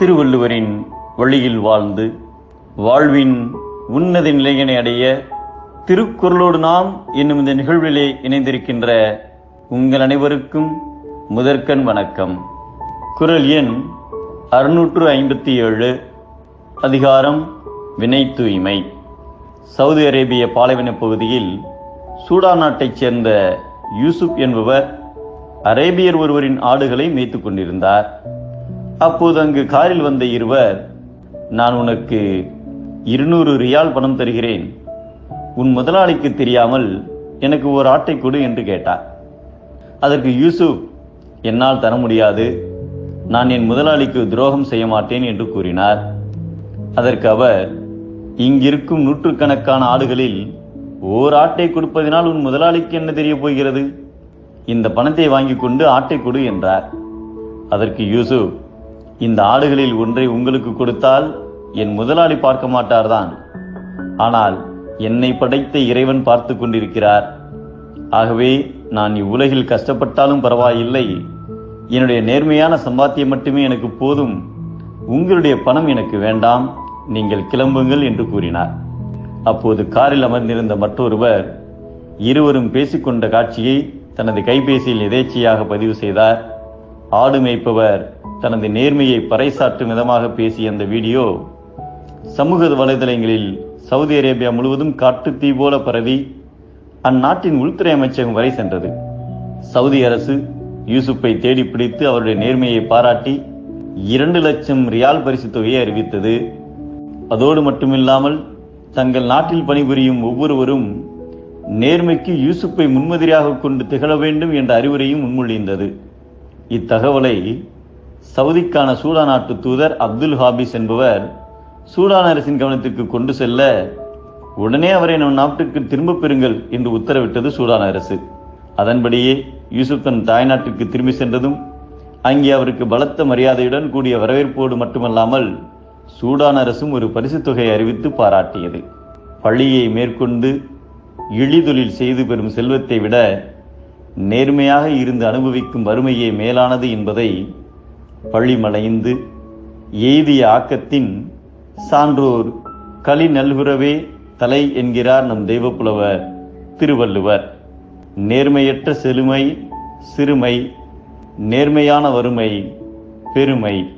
திருவள்ளுவரின் வழியில் வாழ்ந்து வாழ்வின் உன்னத நிலையினை அடைய திருக்குறளோடு நாம் என்னும் இந்த நிகழ்விலே இணைந்திருக்கின்ற உங்கள் அனைவருக்கும் முதற்கண் வணக்கம். குரல் எண் அறுநூற்று ஐம்பத்தி ஏழு அதிகாரம் வினை தூய்மை. சவுதி அரேபிய பாலைவன பகுதியில் சூடான் நாட்டைச் சேர்ந்த யூசுப் என்பவர் அரேபியர் ஒருவரின் ஆடுகளை மேய்த்து கொண்டிருந்தார். அப்போது அங்கு காரில் வந்த இருவர் நான் உனக்கு இருநூறு ரியால் பணம் தருகிறேன். உன் முதலாளிக்கு தெரியாமல் எனக்கு ஒரு ஆட்டை கொடு என்று கேட்டார். அதற்கு யூசுப் என்னால் தர முடியாது. நான் என் முதலாளிக்கு துரோகம் செய்ய மாட்டேன் என்று கூறினார். அதற்கு அவர் இங்கிருக்கும் நூற்றுக்கணக்கான ஆடுகளில் ஓர் ஆட்டை கொடுப்பதினால் உன் முதலாளிக்கு என்ன தெரிய போகிறது? இந்த பணத்தை வாங்கிக் கொண்டு ஆட்டை கொடு என்றார். அதற்கு யூசுப் இந்த ஆடுகளில் ஒன்றை உங்களுக்கு கொடுத்தால் என் முதலாளி பார்க்க மாட்டார்தான். ஆனால் என்னை படைத்த இறைவன் பார்த்து கொண்டிருக்கிறார். ஆகவே நான் இவ்வுலகில் கஷ்டப்பட்டாலும் பரவாயில்லை. என்னுடைய நேர்மையான சம்பாத்தியம் மட்டுமே எனக்கு போதும். உங்களுடைய பணம் எனக்கு வேண்டாம். நீங்கள் கிளம்புங்கள் என்று கூறினார். அப்போது காரில் அமர்ந்திருந்த மற்றொருவர் இருவரும் பேசிக்கொண்ட காட்சியை தனது கைபேசியில் எதேச்சையாக பதிவு செய்தார். ஆடு மேய்ப்பவர் தனது நேர்மையை பறைசாற்றும் விதமாக பேசிய அந்த வீடியோ சமூக வலைதளங்களில் சவுதி அரேபியா முழுவதும் காட்டு தீ போல பரவி அந்நாட்டின் உள்துறை அமைச்சகம் வரை சென்றது. சவுதி அரசு யூசுப்பை தேடி பிடித்து அவருடைய நேர்மையை பாராட்டி இரண்டு லட்சம் ரியால் பரிசு தொகையை அறிவித்தது. அதோடு மட்டுமில்லாமல் தங்கள் நாட்டில் பணிபுரியும் ஒவ்வொருவரும் நேர்மைக்கு யூசுப்பை முன்மதிரியாக கொண்டு திகழ வேண்டும் என்ற அறிவுரையும் முன்மொழிந்தது இத்தகவலை சவுதிக்கான சூடான் நாட்டு தூதர் அப்துல் ஹாபிஸ் என்பவர் சூடான் அரசின் கவனத்திற்கு கொண்டு செல்ல உடனே அவரை நம் நாட்டுக்கு திரும்பப் பெறுங்கள் என்று உத்தரவிட்டது சூடான் அரசு. அதன்படியே யூசுப் தன் தாய்நாட்டுக்கு திரும்பி சென்றதும் அங்கே அவருக்கு பலத்த மரியாதையுடன் கூடிய வரவேற்போடு மட்டுமல்லாமல் சூடான் அரசும் ஒரு பரிசுத் தொகையை அறிவித்து பாராட்டியது. பள்ளியை மேற்கொண்டு இழிதொழில் செய்து பெறும் செல்வத்தை விட நேர்மையாக இருந்து அனுபவிக்கும் வறுமையே மேலானது என்பதை பள்ளிமலைந்து எய்திய ஆக்கத்தின் சான்றோர் களி நல்குறவே தலை என்கிறார் நம் தெய்வப்புலவர் திருவள்ளுவர். நேர்மையற்ற செழுமை சிறுமை நேர்மையான வறுமை பெருமை.